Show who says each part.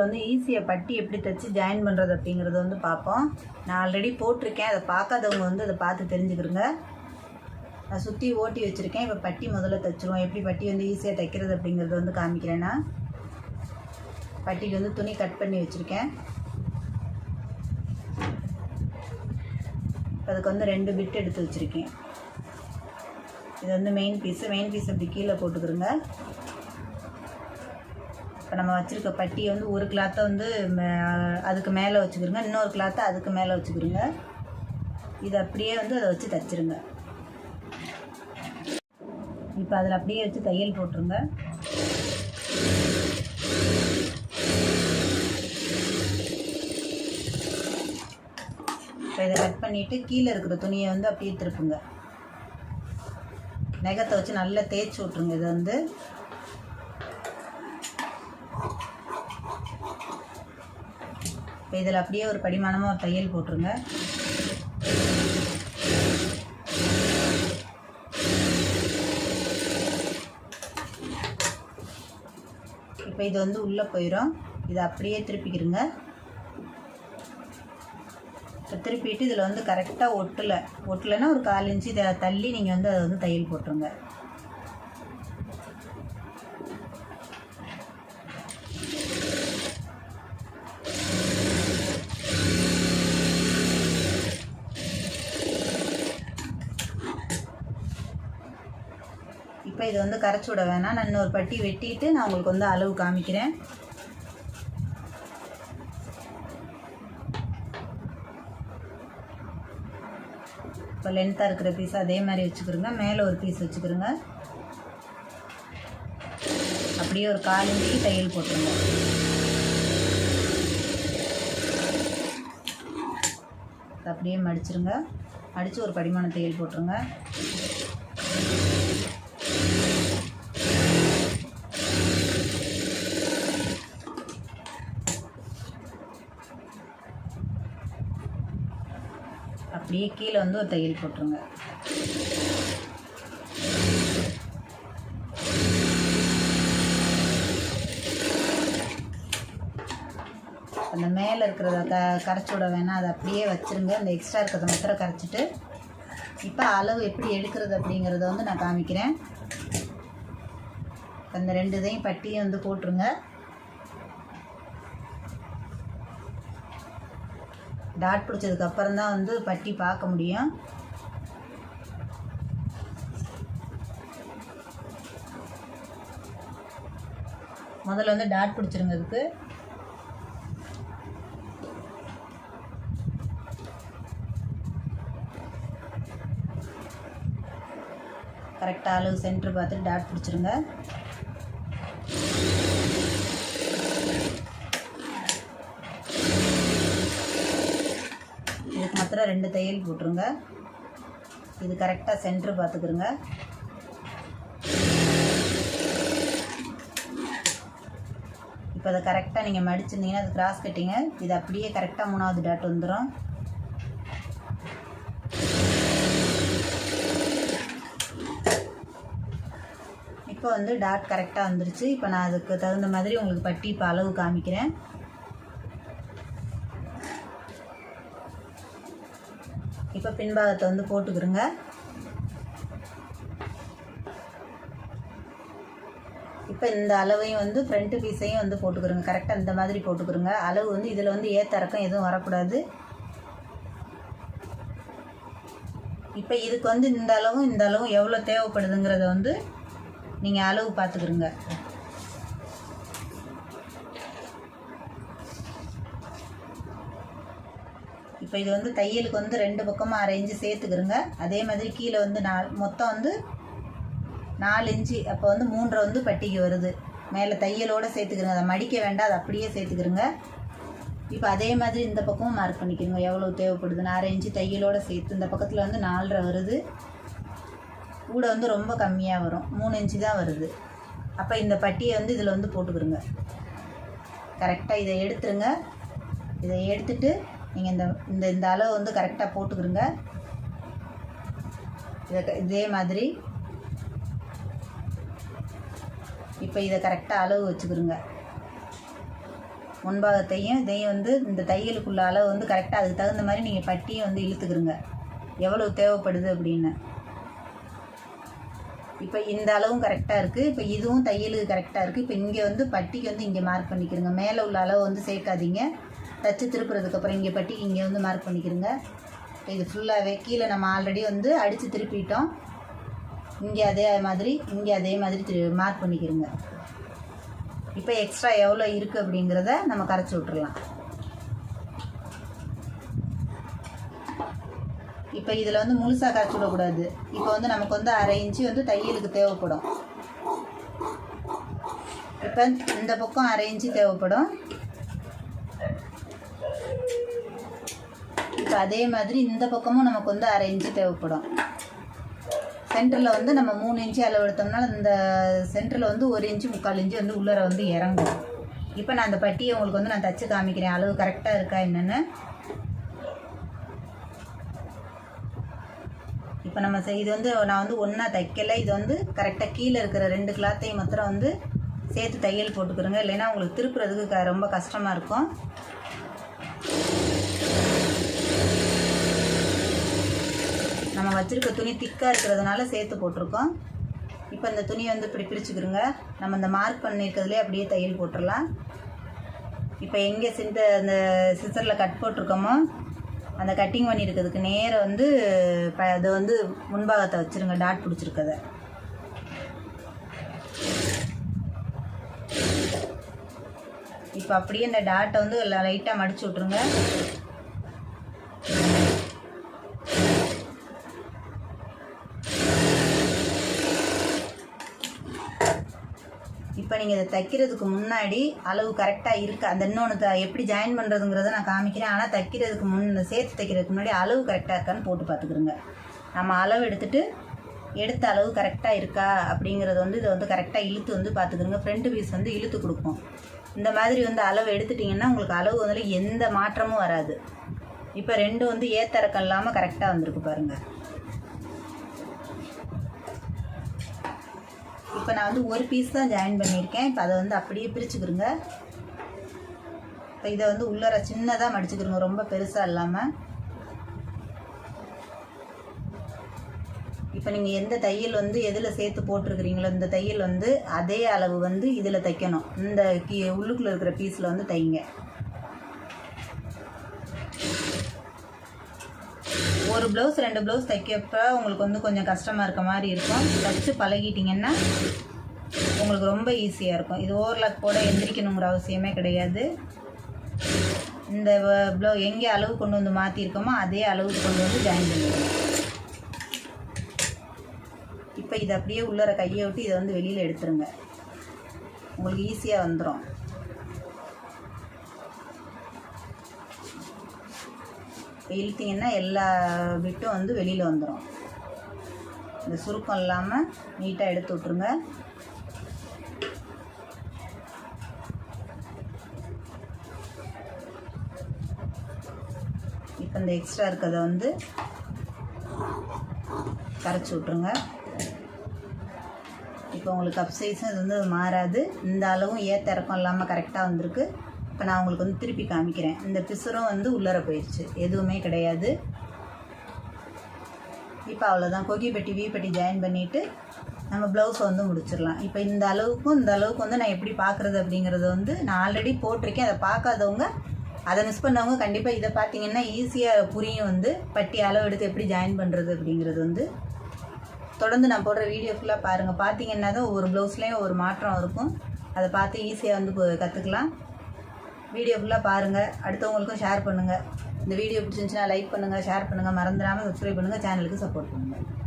Speaker 1: வீடியோவில் வந்து ஈஸியாக பட்டி எப்படி தைச்சி ஜாயின் பண்ணுறது அப்படிங்கிறத வந்து பார்ப்போம். நான் ஆல்ரெடி போட்டிருக்கேன். அதை பார்க்காதவங்க வந்து அதை பார்த்து தெரிஞ்சுக்கிடுங்க. நான் சுற்றி ஓட்டி வச்சுருக்கேன். இப்போ பட்டி முதல்ல தைச்சிருவோம். எப்படி பட்டி வந்து ஈஸியாக தைக்கிறது அப்படிங்கிறத வந்து காமிக்கிறேன்னா பட்டிக்கு வந்து துணி கட் பண்ணி வச்சுருக்கேன். அதுக்கு வந்து ரெண்டு பிட் எடுத்து வச்சுருக்கேன். இது வந்து மெயின் பீஸு மெயின் பீஸ் அப்படி கீழே போட்டுக்கிறோங்க இப்போ நம்ம வச்சுருக்க பட்டியை வந்து ஒரு கிளாத்தை வந்து அதுக்கு மேலே வச்சுக்கிறோங்க இன்னொரு கிளாத்தை அதுக்கு மேலே வச்சுக்கிறோங்க இது அப்படியே வந்து அதை வச்சு தைச்சிருங்க. இப்போ அதில் அப்படியே வச்சு தையல் போட்டுருங்க. இப்போ இதை கட் பண்ணிவிட்டு கீழே இருக்கிற துணியை வந்து அப்படியே திருப்புங்க. நெகத்தை வச்சு நல்லா தேய்ச்சி விட்ருங்க இதை வந்து. இப்போ இதில் அப்படியே ஒரு படிமானமாக ஒரு தையல் போட்டுருங்க. இப்போ இது வந்து உள்ளே போயிடும் இதை அப்படியே திருப்பிக்கிடுங்க இப்போ திருப்பிட்டு இதில் வந்து கரெக்டாக ஒட்டலை. ஒட்டலைன்னா ஒரு கால் இன்ச்சு இதை தள்ளி நீங்கள் வந்து அதை வந்து தையல் போட்டுருங்க. இப்போ இது வந்து கரைச்சி விட வேணாம். நான் இன்னொரு பட்டி வெட்டிட்டு நான் உங்களுக்கு வந்து அளவு காமிக்கிறேன். இப்போ லென்த்தாக இருக்கிற பீஸ் அதே மாதிரி வச்சுக்கிறோங்க மேலே ஒரு பீஸ் வச்சுக்கிறோங்க அப்படியே ஒரு கால் இன்ச்சு தையல் போட்டுருங்க. அப்படியே மடிச்சிருங்க. அடித்து ஒரு படிமான தையல் போட்டுருங்க. அப்படியே கீழே வந்து ஒரு தையல் போட்டுருங்க. அந்த மேலே இருக்கிறத க கரைச்சி விட வேணாம். அதை அப்படியே வச்சுருங்க. அந்த எக்ஸ்ட்ரா இருக்கிறத மாத்திரம் கரைச்சிட்டு. இப்போ அளவு எப்படி எடுக்கிறது அப்படிங்கிறத வந்து நான் காமிக்கிறேன். அந்த ரெண்டு இதையும் பட்டியும் வந்து போட்டுருங்க. டாட் பிடிச்சதுக்கு அப்புறம் தான் வந்து பட்டி பார்க்க முடியும். முதல்ல வந்து டாட் பிடிச்சிருங்க அதுக்கு கரெக்டாக அளவு சென்டர் பார்த்துட்டு டாட் பிடிச்சிருங்க இதுக்கு மாத்திரம் ரெண்டு தையல் போட்டுருங்க. இது கரெக்டாக சென்டர் பார்த்துக்குருங்க இப்போ அதை கரெக்டாக நீங்கள் மடிச்சிருந்தீங்கன்னா அது கிராஸ் கட்டிங்க இது அப்படியே கரெக்டாக மூணாவது டாட் வந்துடும் இப்போ வந்து டாட் கரெக்டாக வந்துருச்சு. இப்போ நான் அதுக்கு தகுந்த மாதிரி உங்களுக்கு பட்டி இப்போ அளவு காமிக்கிறேன். இப்போ பின்பாகத்தை வந்து போட்டுக்கிறோங்க. இப்போ இந்த அளவையும் வந்து ஃப்ரண்ட் பீஸையும் வந்து போட்டுக்கிறோங்க. கரெக்டாக இந்த மாதிரி போட்டுக்கிறோங்க. அளவு வந்து இதில் வந்து ஏத்தறக்கம் எதுவும் வரக்கூடாது. இப்போ இதுக்கு வந்து இந்த அளவும் இந்த அளவும் எவ்வளோ தேவைப்படுதுங்கிறத வந்து நீங்கள் அளவு பார்த்துக்கிறோங்க. இப்போ இது வந்து தையலுக்கு வந்து ரெண்டு பக்கமாக அரை இன்ச்சு சேர்த்துக்கிறோங்க. அதே மாதிரி கீழே வந்து நாலு மொத்தம் வந்து நாலு இன்ச்சு அப்போ வந்து மூன்றரை வந்து பட்டிக்கு வருது. மேலே தையலோடு சேர்த்துக்கிறோங்க அதை மடிக்க வேண்டாம் அதை அப்படியே சேர்த்துக்கிறோங்க. இப்போ அதே மாதிரி இந்த பக்கமும் மார்க் பண்ணிக்கிறோங்க. எவ்வளோ தேவைப்படுதுன்னு. அரை இன்ச்சு தையலோடு சேர்த்து இந்த பக்கத்தில் வந்து நாலரை வருது. கூட வந்து ரொம்ப கம்மியாக வரும். மூணு இன்ச்சு தான் வருது. அப்போ இந்த பட்டியை வந்து இதில் வந்து போட்டுக்கிறோங்க. கரெக்டாக இதை எடுத்துருங்க. இதை எடுத்துட்டு நீங்கள் இந்த இந்த இந்த அளவு வந்து கரெக்டாக போட்டுக்கிறோங்க இதை இதே மாதிரி. இப்போ இதை கரெக்டாக அளவு வச்சுக்கிறோங்க முன்பாகத்தையும் இதையும் வந்து இந்த தையலுக்குள்ள அளவு வந்து கரெக்டாக அதுக்கு தகுந்த மாதிரி நீங்கள் பட்டியும் வந்து இழுத்துக்கிறங்க எவ்வளோ தேவைப்படுது அப்படின்னு. இப்போ இந்த அளவும் கரெக்டாக இருக்குது இப்போ இதுவும் தையலுக்கு கரெக்டாக இருக்குது இப்போ இங்கே வந்து பட்டிக்கு வந்து இங்கே மார்க் பண்ணிக்கிறோங்க மேலே உள்ள அளவு வந்து சேர்க்காதீங்க. தச்சு திருப்புறதுக்கப்புறம் இங்கே பட்டி இங்கே வந்து மார்க் பண்ணிக்கிறங்க இது ஃபுல்லாகவே கீழே நம்ம ஆல்ரெடி வந்து அடித்து திருப்பிட்டோம். இங்கே அதே மாதிரி இங்கே அதே மாதிரி திரு மார்க் பண்ணிக்கிறங்க இப்போ எக்ஸ்ட்ரா எவ்வளோ இருக்குது அப்படிங்கிறத நம்ம கரைச்சி விட்றலாம் இப்போ இதில் வந்து முழுசாக கரைச்சி விடக்கூடாது. இப்போ வந்து நமக்கு வந்து அரை இன்ச்சு வந்து தையலுக்கு தேவைப்படும். இப்போ இந்த பக்கம் அரை இன்ச்சு தேவைப்படும். இப்போ அதே மாதிரி இந்த பக்கமும் நமக்கு வந்து அரை இன்ச்சு தேவைப்படும். சென்டரில் வந்து நம்ம மூணு இன்ச்சு அளவு எடுத்தோம்னால இந்த சென்டரில் வந்து ஒரு இன்ச்சு முக்கால் இன்ச்சு வந்து உள்ளர வந்து இறங்கும். இப்போ நான் அந்த பட்டியை உங்களுக்கு வந்து நான் தச்சு காமிக்கிறேன். அளவு கரெக்டாக இருக்கா என்னென்னு? இப்போ நம்ம இது வந்து நான் வந்து ஒன்றா தைக்கலை. இது வந்து கரெக்டாக கீழே இருக்கிற ரெண்டு கிளாத்தையும் மாத்திரம் வந்து சேர்த்து தையல் போட்டுக்கிறோங்க. இல்லைன்னா உங்களுக்கு திருப்புறதுக்கு க ரொம்ப கஷ்டமாக இருக்கும். நம்ம வச்சுருக்க துணி திக்காக இருக்கிறதுனால சேர்த்து போட்டிருக்கோம். இப்போ இந்த துணியை வந்து இப்படி பிரிச்சுக்கிறோங்க நம்ம இந்த மார்க் பண்ணியிருக்கிறதுலே அப்படியே தையல் போட்டுடலாம். இப்போ எங்கே சிந்த அந்த சிசரில் கட் போட்டிருக்கோமோ அந்த கட்டிங் பண்ணியிருக்கிறதுக்கு நேராக வந்து ப அதை வந்து முன்பாகத்தை வச்சுருங்க டாட் பிடிச்சிருக்கத இப்போ அப்படியே இந்த டாட்டை வந்து லைட்டாக மடிச்சு விட்ருங்க நீங்கள் இதை தைக்கிறதுக்கு முன்னாடி அளவு கரெக்டாக இருக்கு? அந்த இன்னொன்று த எப்படி ஜாயின் பண்ணுறதுங்கிறத நான் காமிக்கிறேன். ஆனால் தைக்கிறதுக்கு முன் சேர்த்து தைக்கிறதுக்கு முன்னாடி அளவு கரெக்டாக இருக்கான்னு போட்டு பார்த்துக்குறோங்க. நம்ம அளவு எடுத்துட்டு எடுத்த அளவு கரெக்டாக இருக்கா? அப்படிங்கிறத வந்து இதை வந்து கரெக்டாக இழுத்து வந்து பார்த்துக்குறோங்க. ஃப்ரண்ட் பீஸ் வந்து இழுத்து கொடுக்கும் இந்த மாதிரி வந்து அளவு எடுத்துட்டிங்கன்னா உங்களுக்கு அளவு வந்து எந்த மாற்றமும் வராது. இப்போ ரெண்டு வந்து ஏத்தரக்கம் இல்லாமல் கரெக்டாக வந்திருக்கு பாருங்கள் இப்போ நான் வந்து ஒரு பீஸ் தான் ஜாயின் பண்ணியிருக்கேன். இப்போ அதை வந்து அப்படியே பிரிச்சுக்கிறோங்க இப்போ இதை வந்து உள்ளர சின்னதாக மடிச்சுக்கிறோங்க ரொம்ப பெருசாக இல்லாமல் இப்போ நீங்கள் எந்த தையல் வந்து எதில் சேர்த்து போட்டிருக்கிறீங்களோ இந்த தையல் வந்து அதே அளவு வந்து இதில் தைக்கணும். இந்த கீ உள்ளுக்குள்ளே இருக்கிற பீஸில் வந்து தைங்க. ஒரு ப்ளவுஸ் ரெண்டு ப்ளவுஸ் தைக்கப்ப உங்களுக்கு வந்து கொஞ்சம் கஷ்டமாக இருக்க மாதிரி இருக்கும். தைச்சு பழகிட்டிங்கன்னா உங்களுக்கு ரொம்ப ஈஸியாக இருக்கும். இது ஓவர்லாக் போட எந்திரிக்கணுங்கிற அவசியமே கிடையாது. இந்த ப்ளவு எங்கே அளவு கொண்டு வந்து மாற்றிருக்கோமோ அதே அளவுக்கு கொண்டு வந்து ஜாயின் பண்ணிடுங்க இப்போ இதை அப்படியே உள்ளர கையை விட்டு இதை வந்து வெளியில் எடுத்துருங்க. உங்களுக்கு ஈஸியாக வந்துடும் இழுத்தீங்கன்னா எல்லா பிட்டும் வந்து வெளியில் வந்துடும் இந்த சுருக்கம் இல்லாமல் நீட்டாக எடுத்து விட்ருங்க இப்போ இந்த எக்ஸ்ட்ரா இருக்கிறத வந்து கரைச்சி விட்ருங்க இப்போ உங்களுக்கு கப் சைஸும் இது வந்து மாறாது. இந்த அளவும் ஏற்ற இறக்கம் இல்லாமல் கரெக்டாக வந்திருக்கு. இப்போ நான் உங்களுக்கு வந்து திருப்பி காமிக்கிறேன். இந்த பிசுரும் வந்து உள்ளர போயிடுச்சு எதுவுமே கிடையாது. இப்போ அவ்வளோதான் கொக்கி பெட்டி வீ பெட்டி ஜாயின் பண்ணிவிட்டு நம்ம ப்ளவுஸை வந்து முடிச்சிடலாம். இப்போ இந்த அளவுக்கும் இந்த அளவுக்கு வந்து நான் எப்படி பார்க்குறது அப்படிங்கிறது வந்து நான் ஆல்ரெடி போட்டிருக்கேன். அதை பார்க்காதவங்க அதை மிஸ் பண்ணவங்க கண்டிப்பாக இதை பார்த்தீங்கன்னா ஈஸியாக புரியும் வந்து பட்டி அளவு எடுத்து எப்படி ஜாயின் பண்ணுறது அப்படிங்கிறது வந்து. தொடர்ந்து நான் போடுற வீடியோ ஃபுல்லாக பாருங்கள் பார்த்தீங்கன்னா தான் ஒவ்வொரு ப்ளவுஸ்லேயும் ஒரு மாற்றம் இருக்கும். அதை பார்த்து ஈஸியாக வந்து கற்றுக்கலாம் வீடியோ ஃபுல்லாக பாருங்கள் அடுத்தவங்களுக்கும் ஷேர் பண்ணுங்கள் இந்த வீடியோ பிடிச்சிருந்துச்சுன்னா லைக் பண்ணுங்கள் ஷேர் பண்ணுங்கள் மறந்துடாமல் சப்ஸ்கிரைப் பண்ணுங்கள் சேனலுக்கு சப்போர்ட் பண்ணுங்கள்